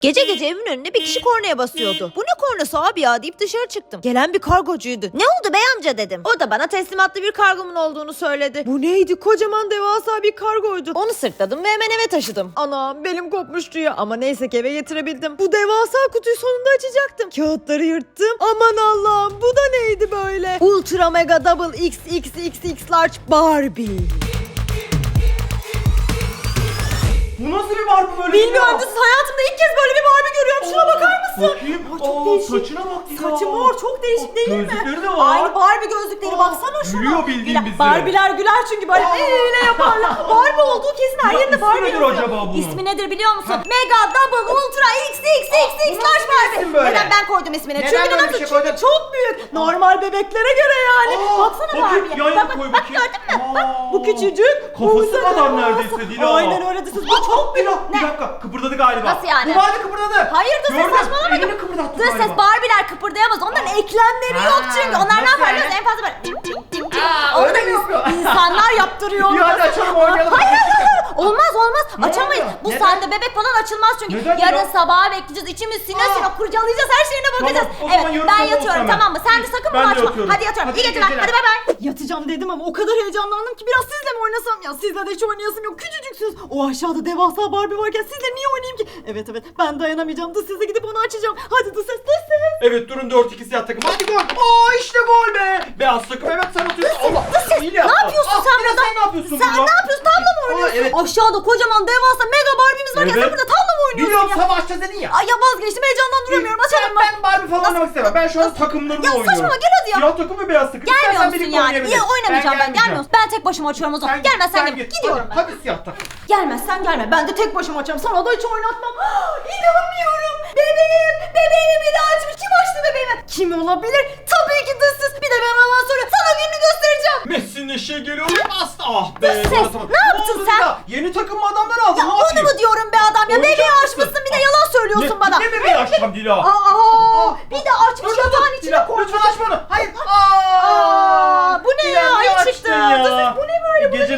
Gece gece evin önünde bir kişi kornaya basıyordu. Bu ne kornası abi ya deyip dışarı çıktım. Gelen bir kargocuydu. Ne oldu bey amca dedim. O da bana teslimatlı bir kargomun olduğunu söyledi. Bu neydi? Kocaman devasa bir kargoydu. Onu sırtladım ve hemen eve taşıdım. Anam belim kopmuştu ya ama neyse ki eve getirebildim. Bu devasa kutuyu sonunda açacaktım. Kağıtları yırttım. Aman Allah'ım bu da neydi böyle? Ultra Mega Double XXXX Large Barbie. Bu nasıl bir Barbie böyle Bilmiyorum ya? hayatımda ilk kez böyle bir Barbie görüyorum. Şuna bakar mısın? Bakayım. Aa, çok Aa, değişik. Saçına bak ya. Saçı mor çok değişik değil mi? Gözlükleri de var. Aynı Barbie gözlükleri Aa, baksana şuna. gülüyor bildiğin Güler- bizi. Barbie'ler güler çünkü böyle Aa. öyle yaparlar. Barbie olduğu kesin her Ya yerinde ismi Barbie nedir yazıyor. acaba bunun? İsmi nedir biliyor musun? Mega Double Ultra XXXX bu Large nasıl bir Barbie. böyle? Neden ben koydum ismini? Neden çünkü böyle nasıl? şey çünkü çok büyük. Normal bebeklere göre yani. Aa, Baksana bakayım, Barbie'ye. yan yana Bak, koy bak, bak bakayım. gördün mü? Aa. Bak bu küçücük. Kafası bu da kadar devasa. neredeyse Dila. Aynen öyle siz. Bu çok büyük. Bir Ne? dakika kıpırdadı galiba. Nasıl yani? Bu Barbie kıpırdadı. Hayır da ses Gördüm, saçmalama. Elini kıpırdattı Dış galiba. ses Barbie'ler kıpırdayamaz. Onların eklemleri Ha, yok çünkü. Onlar ne nasıl yapar yani? biliyor musun? En fazla böyle tim tim tim tim. Aa, Onu öyle da mi yapıyor? insanlar yaptırıyor. Onu hadi açalım, oynayalım. Hayır hayır hayır. Olmaz olmaz. Ne Açamayız. oluyor? Bu Neden? saatte bebek falan açılmaz çünkü. Neden Yarın ya? sabaha bekleyeceğiz. İçimiz sine Aa. sine kurcalayacağız. Her şeyine bakacağız. Tamam, o zaman evet yarın ben sabah yatıyorum olsun tamam mı? Sen de sakın Ben bunu de açma. yatıyorum. Hadi yatıyorum. Hadi İyi iyi geceler. geceler. Hadi bay bay. Yatacağım dedim ama o kadar heyecanlandım ki biraz sizle mi oynasam ya? Sizle de hiç oynayasım yok. Küçücüksünüz. O aşağıda devasa Barbie varken sizle niye oynayayım ki? Evet evet ben dayanamayacağım. Dış sese gidip onu açacağım. Hadi dış ses ses. Evet durun 4-2 siyah takım. Hadi gol. Aa işte gol be. Beyaz takım evet sen atıyorsun. Allah. iyi Ne yapıyorsun Ah, sen burada? Sen ne yapıyorsun Sen burada? ne yapıyorsun? Tavla mı Aa, oynuyorsun? evet. Aşağıda kocaman devasa mega Barbie'miz varken sen Evet. burada tavla mı oynuyorsun Biliyorum ya? savaşacağız dedin ya. Ay ya vazgeçtim heyecandan duramıyorum. Açalım mı? Ben Barbie falan oynamak istemem. Ben şu an takımlarımla Ya oynuyorum. saçmalama, gel hadi ya. Siyah takım ve beyaz takım. Gelmiyor İstersen musun birlikte yani? oynayabiliriz. Oynamayacağım ben? gelmeyeceğim. Gelmiyor musun? Ben tek başıma açıyorum o zaman. Sen- Gelmezsen sen gel. git. Gidiyorum hadi, ben. Hadi siyah takım. Gelmezsen gelme. Ben de tek başıma açarım. Sana da hiç oynatmam. İnanmıyorum. Bebeğim. Bebeğimi biri açmış. Kim açtı bebeğimi? Kim olabilir? Tabii ki dızsız. Bir de ben ondan sonra sana gününü göstereceğim. Messi'nin eşeği geliyor bastı. Ah be. Atamadım. ne yaptın oldu sen? Dila? Yeni takım mı adamlar aldın? Ya ne onu yapayım? mu diyorum be adam ya? Oynayacak Bebeği mısın? açmışsın bir de yalan söylüyorsun Ne, bana. ne bebeği açacağım Dila? Aa, bir de açmış Dur, dur, dur. yatağın içine Dila, koymuş. Lütfen açma onu. Hayır. Aa, bu ne ya? niye Ayı açtın çıktı. ya? Dız ses, bu ne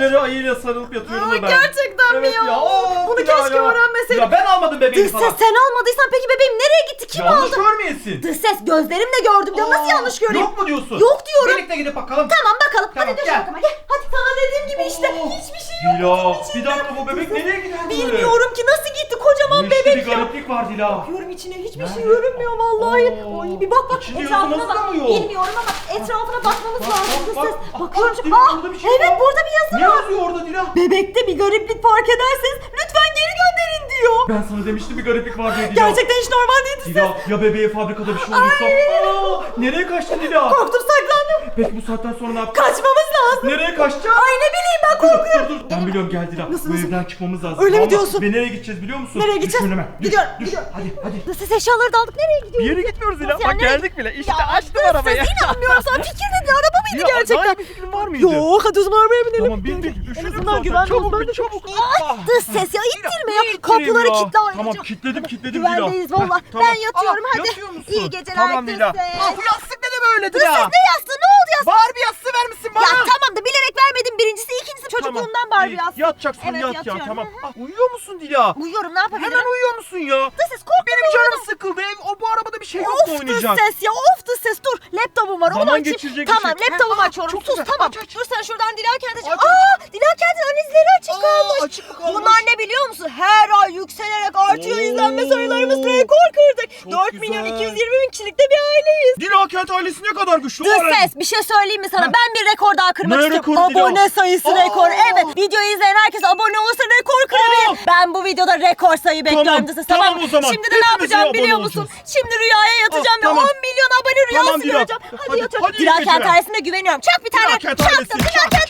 Bu Geceleri ayıyla sarılıp yatıyorum Aa, da ben. gerçekten mi Evet ya? Oo, Bunu Dila keşke ya. öğrenmeseydim. Ya ben almadım bebeği Dış ses sen almadıysan peki bebeğim nereye gitti? Kim Yanlış aldı? görmeyesin. Dış ses gözlerimle gördüm ya nasıl Aa, yanlış göreyim? Yok mu diyorsun? Yok diyorum. Birlikte gidip bakalım. Tamam bakalım. Tamam, hadi düş gel. bakalım gel. Hadi sana dediğim gibi işte Oo. hiçbir şey yok. Dila içinde. bir dakika bu bebek nereye böyle? Bilmiyorum ki nasıl gitti Bu kocaman işte bebek bir ya. gariplik var Dila. Bakıyorum içine hiçbir şey Nerede? görünmüyor vallahi. Oo. Ay bir bak bak İçinde etrafına bak. mı yok? Bilmiyorum ama etrafına bakmamız Bak, lazım. bak, Dış bak. ses. Ah, Bakıyorum. Dila, Ah, burada bir şey evet var. burada bir yazı var. Yazıyor orada Dila? Bebekte bir gariplik fark ederseniz lütfen geri gönderin diyor. Ben sana demiştim bir gariplik var diye Dila. Gerçekten hiç normal değil. Dila ya bebeğe fabrikada bir şey olduysa. Aa, nereye kaçtın Dila? Korktum saklandım. Peki bu saatten sonra ne yapacağız? Kaçmamız lazım. Nereye kaçacağız? Ay ne bileyim ben korkuyorum. dur dur. Ben biliyorum gel Dila. Nasıl, Bu nasıl? evden çıkmamız lazım. Öyle mi diyorsun? Ve nereye gideceğiz biliyor musun? Nereye gideceğiz? Düş önüme. Düş, Gidiyorum, düş. gidiyorum. Hadi hadi. Dış ses eşyaları da aldık nereye Bir gidiyoruz? yere gitmiyoruz. Nasıl Bak yani? geldik bile. İşte açtım dış arabayı. inanmıyorum sana fikir dedi araba mıydı Ya, gerçekten? daha iyi bir fikrin var mıydı? Yok hadi o zaman arabaya binelim. Tamam bin Gel, bin. gel. En Üşüdüm azından zaten. güvenli Çabuk olsun. bin çabuk. Ay dış ses ya ittirme ya. Kapıları ya. kilitli Tamam kilitledim kilitledim Dila. Güvendeyiz Heh, valla. tamam. Ben yatıyorum Aa, hadi. Yatıyor musun? İyi geceler Tamam dış Dila. ses. Ah bu yastık ne de böyle Dış Dila? ses ne yastığı ne yastığı? Barbie yastığı vermişsin bana. Ya tamam da bilerek vermedim birincisi ikincisi çocukluğumdan Barbie yastığı. Yatacaksın Evet, yat ya yatıyorum. tamam. Hı hı. Ah, uyuyor musun Dila? Uyuyorum ne yapabilirim? Hemen uyuyor musun ya? Dış ses korkma. Benim canım sıkıldı. Ev, o bu arabada bir şey yok mu Of dış oynayacak? ses ya of dış ses dur. Laptopum var onu Zaman açayım. geçirecek bir Tamam şey. laptopumu Heh, açıyorum. çok Sus güzel. tamam. Aç, aç. Dur sen şuradan Dilaken'de Aç, aç. Aa Dilaken'in analizleri açık Aa, kalmış. açık mı kalmış? Bunlar ne biliyor musun? Her ay yükselerek artıyor Oo. izlenme sayılarımız rekor kırdık. Çok 4 güzel. milyon 220 bin kişilikte bir aileyiz. Dila Kent ailesi ne kadar güçlü. Var ya. ses bir şey söyleyeyim mi sana? Ben bir rekor daha kırmak Ne istiyorum. rekoru Dila? Abone sayısı Aa. rekoru. Evet videoyu izleyen herkes abone olursa rekor kırabilir. Ben bu videoda rekor sayı bekliyorum ses. tamam Tamam, mı? o zaman. Şimdi de ne Hepimiz yapacağım abone biliyor musun? Şimdi rüyaya yatacağım ve tamam. 10 milyon abone rüyası Dila. göreceğim. Hadi, Hadi, yatıyorum. hadi Dilaken geceler. ailesine güveniyorum. Çak bir tane. Dila Kent Çaktım. ailesi. Çak.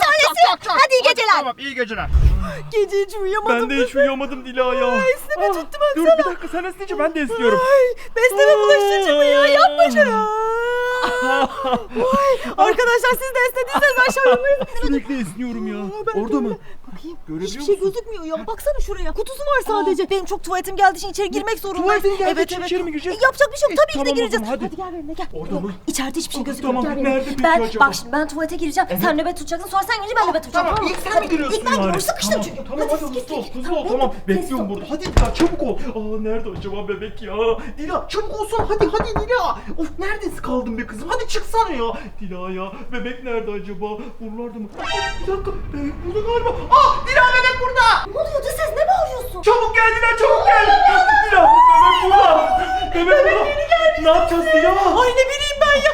Geceler. Tamam iyi geceler. Gece hiç uyuyamadım. Ben de hiç uyuyamadım Dila ya. esneme Ah, tuttu Dur bir dakika sen esnince ben de esniyorum. Ay, besleme bulaşıcı mı ya? Yapma şunu. Ay, arkadaşlar siz de esnediyseniz aşağı yorumlara Sürekli esniyorum ya. ben Orada mı? De- Bakayım. Görebiliyor Hiçbir şey musun? gözükmüyor ya. Baksana şuraya. Kutusu var sadece. Benim çok tuvaletim geldiği için içeri girmek zorundayım. Tuvaletin geldiği evet, için evet. içeri mi gireceğiz? E, yapacak bir şey yok. E, Tabii ki tamam de o gireceğiz. zaman, hadi. gel benimle gel. Orada Yok, mı? İçeride hiçbir şey Tamam, gözükmüyor. tamam. Gel benimle. Nerede peki ben, acaba? Bak şimdi ben tuvalete gireceğim. Sen nöbet tutacaksın. Sonra sen gireceksin. Ben nöbet tutacağım. Tamam, ilk sen mi giriyorsun İlk ben giriyorum. Sıkıştım Tamam, çünkü. Tamam hadi hızlı ol, hızlı ol. Tamam, bekliyorum burada. Hadi Dila çabuk ol. Aa nerede acaba bebek ya? Dila çabuk olsun hadi hadi Dila. Of neredesin kaldın be kızım? Hadi çıksana ya. Dila ya bebek nerede acaba? Buralarda mı? Aa, Bir dakika bebek burada galiba. Aa Dila bebek burada. Ne oluyor? Dış ses ne bağırıyorsun? Çabuk gel Dila çabuk gel. Dila bebek burada. Bebek burada. Ne yapacağız Dila? Ay ne bileyim ben ya.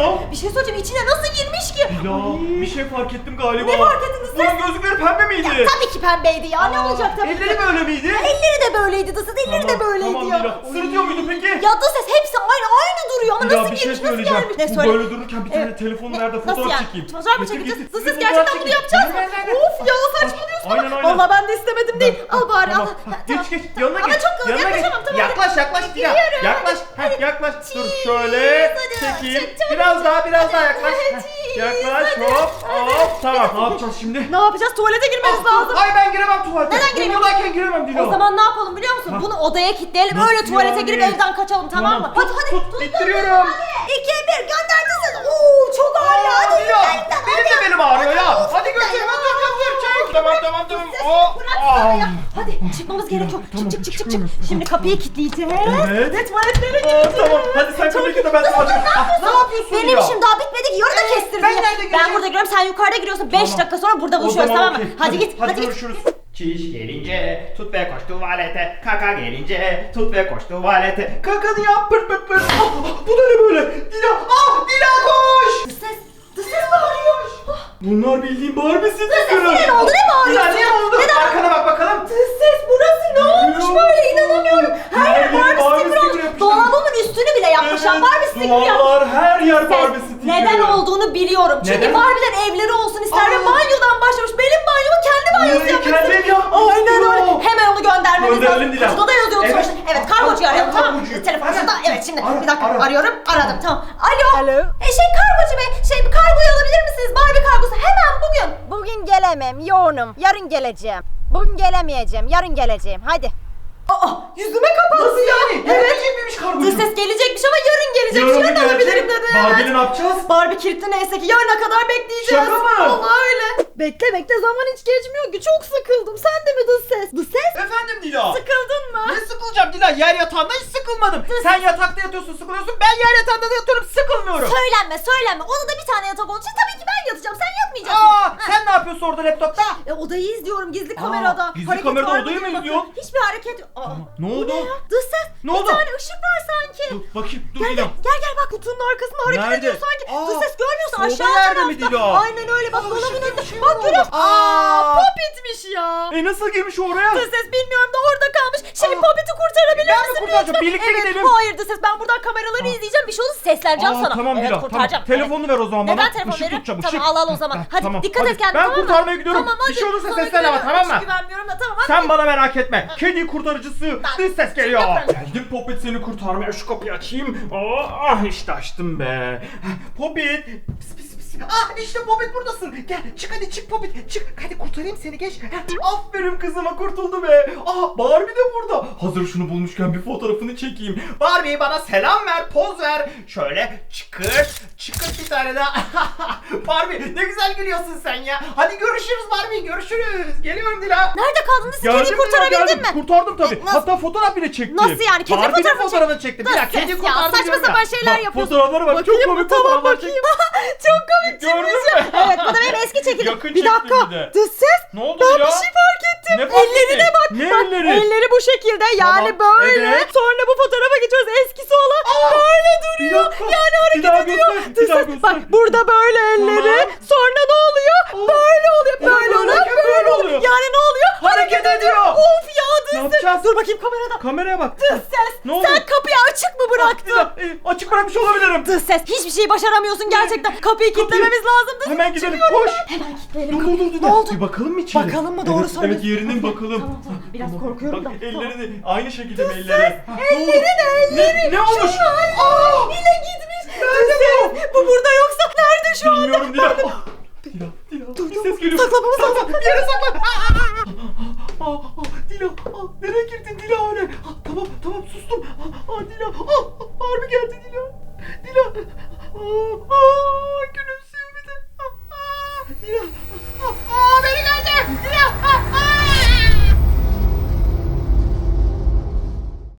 Kıpırdamıyor. Bir şey söyleyeceğim. içine nasıl girmiş ki? Dila bir şey fark ettim galiba. Ne fark ettiniz siz? Bunun gözlükleri pembe miydi? Tabii ki pembeydi ya. ne Aa, olacak tabii ki. Elleri böyle miydi? Elleri de böyleydi Dış ses. Elleri de böyleydi tamam, ya. Dila. Sırıtıyor muydu peki? Ya Dış ses hepsi aynı aynı duruyor ama Dila nasıl bir şey girmiş nasıl söyleyeceğim. gelmiş? Ne Bu söyle? böyle dururken bir tane Evet. telefon Ne- nerede nasıl fotoğraf yani? çekeyim. Fotoğraf mı Getir, çekeceğiz? getir. Dış Bir ses fotoğraf gerçekten bunu çekeyim. yapacağız mı? Aynen, aynen. Of ya saçmalıyorsun. Aynen, aynen. Vallahi ben de istemedim değil. Al bari Tamam. al. Ha, Geç geç yanına Ama geç. çok yanına yaklaşamam, tamam, Yaklaş yaklaş Dila. Gidiyorum, Yaklaş. hadi. Heh, yaklaş. Dur Cheese, şöyle hadi. çekeyim. Çek, çek. Biraz daha biraz daha yaklaş. Hadi, Heh, Yaklaş hadi. hop hop. Tamam ne yapacağız şimdi? Ne yapacağız? Tuvalete girmemiz lazım. Ay ben giremem tuvalete. Neden Ben giremiyorsun? buradayken giremem Dila. O zaman ne yapalım biliyor musun? Bunu odaya kilitleyelim. Nasıl Öyle tuvalete yani? girip evden kaçalım tamam mı? Tamam, Hadi tut, hadi. tut, ittiriyorum. Hadi. İki bir gönderdiniz. Oo çok ağır ya. Hadi Dila, lütfen, benim de benim ağrıyor ya. Hadi, götür ya. götür götür çek. Tamam tamam tamam. Ses Oh, bıraksana ya. Hadi çıkmamız gerekiyor. tamam, çık çık çık çık çık. Şimdi kapıyı kilitleyeceğiz. Evet. Ve tuvaletlere Aa, gireceğiz. tamam hadi sen kapıyı kilitle ben tuvalete. Ah, Ne yapıyorsun Benim ya? işim daha bitmedi ki yarıda kestirdim. ben ya. nerede Ben gireceğim? burada giriyorum sen yukarıda giriyorsun. 5 Tamam. dakika sonra burada O buluşuyoruz tamam mı? okey. Hadi, git Hadi git. görüşürüz. Çiş gelince tut ve koş tuvalete. Kaka gelince tut ve koş tuvalete. Kakanı yap pırt pırt pırt. Ah, ah, bu da ne böyle? Dila Bunlar bildiğin Barbie Ses stickeri. yine ne oldu ne bağırıyorsun? Dila ne oldu? Neden? Arkana bak bakalım. Dış ses burası ne olmuş böyle inanamıyorum. Her yer Barbie olmuş. yapmışlar. Dolabımın üstünü bile yapmışlar. Evet, Barbie yapmışlar. Duvarlar her yer Barbie stickeri. Neden olduğunu biliyorum. Çünkü Neden? Barbie'ler evleri olsun ister ve banyodan başlamış. Benim banyomu kendi banyosu yapmak kendi istiyor. yapmak Aynen öyle. Hemen onu göndermeniz Gönderelim lazım. Dila. Kutuda da yazıyor Evet. sonuçta. Evet kargocuyu Ara- arayalım ara tamam. kargocuyu. Telefon Ara. şurada. Evet şimdi Ara, bir dakika ara. arıyorum. Aradım tamam. Alo. Alo. E, şey kargocu bey. Şey bir kargoyu alabilir misiniz? Barbie kargosu hemen bugün. Bugün gelemem yoğunum. Yarın geleceğim. Bugün gelemeyeceğim. Yarın geleceğim. Hadi. Aa yüzüme kapattı Nasıl ya. yani? Evet. Miymiş kargocu? Dış ses gelecekmiş ama yarın gelecek. Yarın Yarın, alabilirim dedi. Barbie'li ne yapacağız? Barbie kilitli neyse ki yarına kadar bekleyeceğiz. Şaka mı? Vallahi öyle. Bekle bekle zaman hiç geçmiyor ki çok sıkıldım. Sen de mi dış ses? Dış ses? Efendim Dila. Sıkıldın mı? Ne sıkılacağım Dila? Yer yatağında hiç sıkılmadım. Sen yatakta yatıyorsun sıkılıyorsun. Ben yer yatağında da yatıyorum sıkılmıyorum. Söylenme söylenme. Odada bir tane yatak olduğu için tabii ki ben yatacağım. Sen yatmayacaksın. Aa, sen ne yapıyorsun orada laptopta? E, odayı izliyorum gizli kamerada. gizli Hareket kamerada var mı odayı diye mı bakıyorum. izliyorsun? Hiçbir hareket. Aa, Ne bu oldu? ya? Dış ses. Ne bir oldu? tane ışık var sanki. Dur bakayım dur Gel gel gel gel bak kutunun arkasında hareket Nerede? ediyor sanki. Aa, Dış ses görmüyorsun solda aşağı yerde mi tarafta. Dila? Aynen öyle bak Aa, dolabın bir şey Bak oldu. görüyor musun? Aa Aa. popitmiş ya. E nasıl girmiş oraya? Dış ses bilmiyorum da orada kalmış. Şey Aa. popiti kurtarabilir Ben mi misin kurtaracağım? lütfen? Birlikte evet, gidelim. Hayır dış ses ben buradan kameraları izleyeceğim. Bir şey olursa sesleneceğim Aa, sana. tamam evet, Dila tamam. kurtaracağım. Telefonu ver o zaman bana. Neden telefon Işık tutacağım, Tamam ışık. al al o zaman. Ha, Hadi tamam, dikkat hadi. et kendine Ben tamam mı? kurtarmaya gidiyorum. Tamam Bir hadi. şey olursa Sana seslen ama, güveniyorum. tamam mı? Hiç güvenmiyorum da tamam hadi. Sen bana merak etme. Kedi kurtarıcısı. Dış ses geliyor. Geldim Popit seni kurtarmaya. Şu kapıyı açayım. Aa, ah işte açtım be. Pis pis. Ah işte Popit buradasın. Gel çık hadi çık Popit. Çık. Hadi kurtarayım seni geç. Heh, Aferin kızıma kurtuldu be. Ah Barbie de burada. Hazır şunu bulmuşken bir fotoğrafını çekeyim. Barbie bana selam ver, poz ver. Şöyle çıkır. Çıkır bir tane daha. Barbie ne güzel gülüyorsun sen ya. Hadi görüşürüz Barbie görüşürüz. Geliyorum Dila. Nerede kaldınız? Kediyi kurtarabildin mi? Kurtardım tabii. E, nasıl- Hatta fotoğraf bile çektim. Nasıl yani? Kedi Barbie'nin fotoğrafı çek- fotoğrafını çektim. Bir Nasıl dakika kedi ya? kurtardım Saçma diyorum ya. sapan şeyler Bak, yapıyorsun. Fotoğraflara bak. Bakayım çok mı? komik Tamam fotoğraflar bakayım. Çok komik Gördün mü? Evet bu da benim eski çekilim. Yakın bir dakika. bir de. Dış ses. Ne oldu ben ya? bir şey fark ettim. Ne fark Ellerine ettin? bak. Ne bak, elleri? Elleri bu şekilde yani Tamam, böyle. evet. Sonra bu fotoğrafa geçiyoruz. Eskisi olan böyle duruyor. dakika. Yani Bir hareket daha ediyor. göster, bir Dış daha ses, göster. Bak burada böyle elleri. Tamam. Sonra ne oluyor? Böyle oluyor. Ya Böyle oluyor. böyleyken Böyle böyle oluyor. oluyor. Yani ne oluyor? Hareket ediyor. Of ya Ne ses. yapacağız? Dur bakayım kamerada. Kameraya bak. Dış ses. Ne oldu? Sen açık mı bıraktın? E, açık bırakmış olabilirim. Dış ses. Hiçbir şey başaramıyorsun gerçekten. Kapıyı kilitlememiz lazım. Dış Hemen gidelim. Koş. Hemen kilitleyelim Dur dur kapıyı. dur. dur. Ne oldu? Bir bakalım mı içeri? Bakalım mı? Doğru evet, söylüyorsun. Evet yerine bakalım? Tamam tamam. Biraz korkuyorum Bak da. ellerini aynı şekilde mi elleri? Elleri de elleri. Ne, ne olmuş? Şu yine gitmiş. Nerede bu? Bu burada yoksa nerede şu anda? Bilmiyorum Dila. Ah, Dila, Dila. Dur dur ses geliyor. Saklanmamız lazım. Bir yere saklan. Aa, aa, aa, Dila, aa, nereye girdin Dila öyle? Aa, Tamam tamam sustum. Ah, Adile. Ah, ah, Barbie geldi.